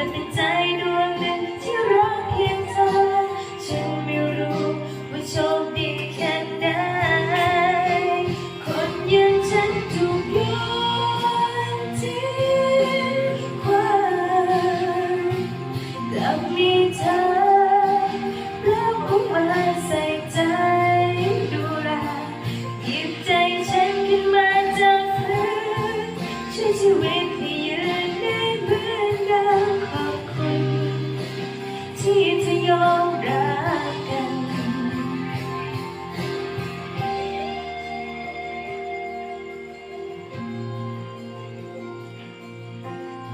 กิดเป็นใจดวงหนึ่งที่รักเพียงเธอ ฉันไม่รู้ว่าโชคดีแค่ไหนคนยืนฉันถูกยนทิ้งความกลัมีเธอแล้วคงมาใส่ใจดูแลหยิบใจฉันขึ้นมาจากพื้ช่วยชีวิต Into your young.